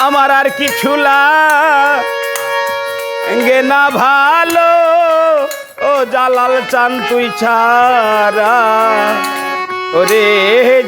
আমার আর কিছু লাগে না ভালো, ও জালাল চান তুই ছাড়া। ওরে,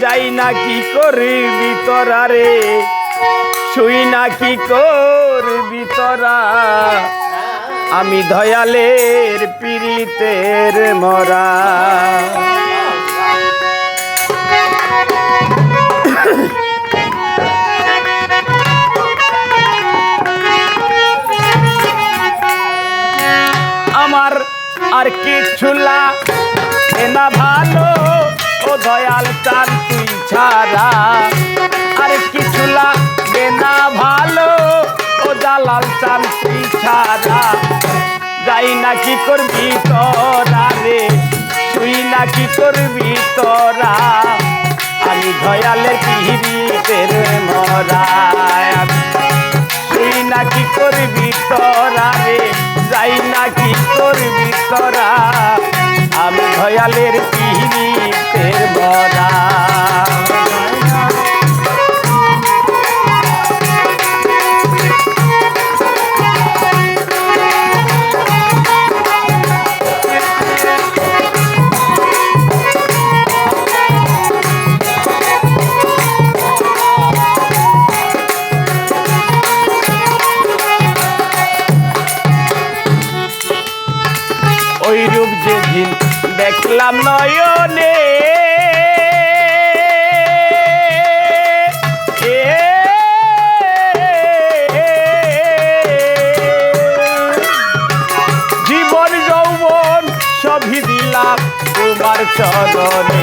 যাই না কি করবি তোরা রে? শুই না কি করবি তোরা? আমি দয়ালের পীড়িতের মরা। আর কিছু লাগে না ভালো, ও দয়াল চান তুই ছাড়া। আর কিছু লাগে না ভালো, ও দালাল চান তুই ছাড়া। যাই না কি করবি তোরা রে, তুই না কি করবি তোরা। আমি দয়ালের পিহিতের মরা তুই নাকি করবি তোরা রে? যাই না কি করবি তোরা? আমি ভয়ালের পিহিতের বরা ওই রূপ যেদিন দেখলাম নয়নে। জীবন যৌবন সবই দিলাম তোমার চরণে।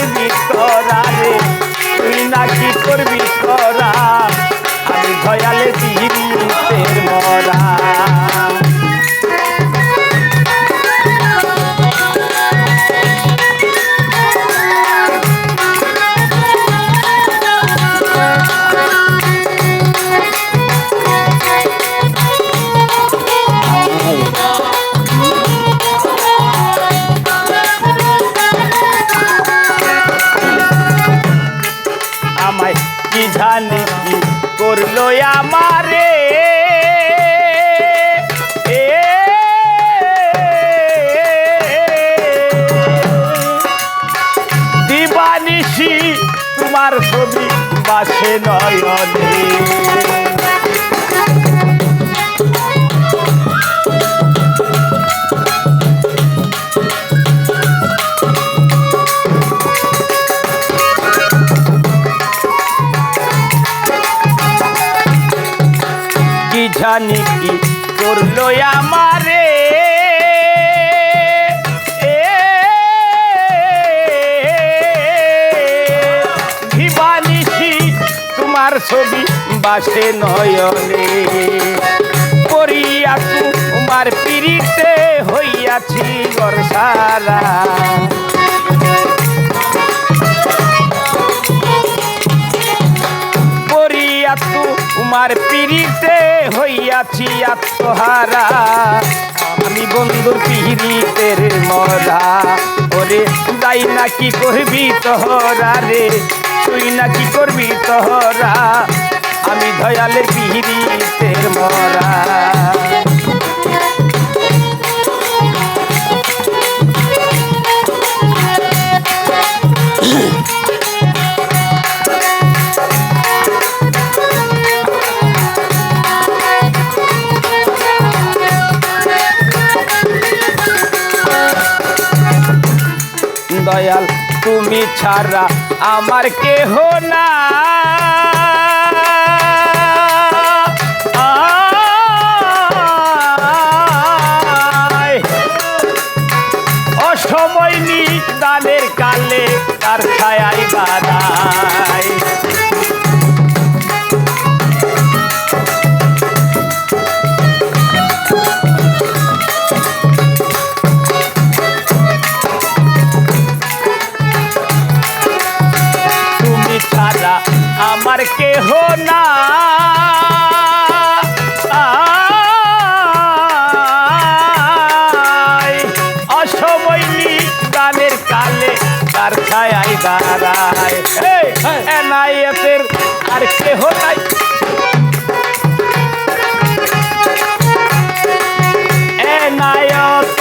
আমায় কি করল আমারে? দিবানিশি তোমার ছবি বাসে নয়নে। করল আমারে। এ, ভিবানিশি তোমার ছবি বাসে নয়নে। পড়িয়া তোমার পিড়িতে হইয়াছি বর্ষারা। পড়িয়া তোমার পিড়িতে হইয়াছি আত্মহারা আমি বন্ধুর পিড়িতের মরা। ওরে যাই না কি করবি তোহরা রে? তুই না কি করবি তোহরা? আমি দয়ালের পিড়িতের মরা। দয়াল তুমি ছাড়া আমার কেহ না ছাড়া আমার কেহ না। অসময়লি কালে আর কেহ নাই। এনায়ত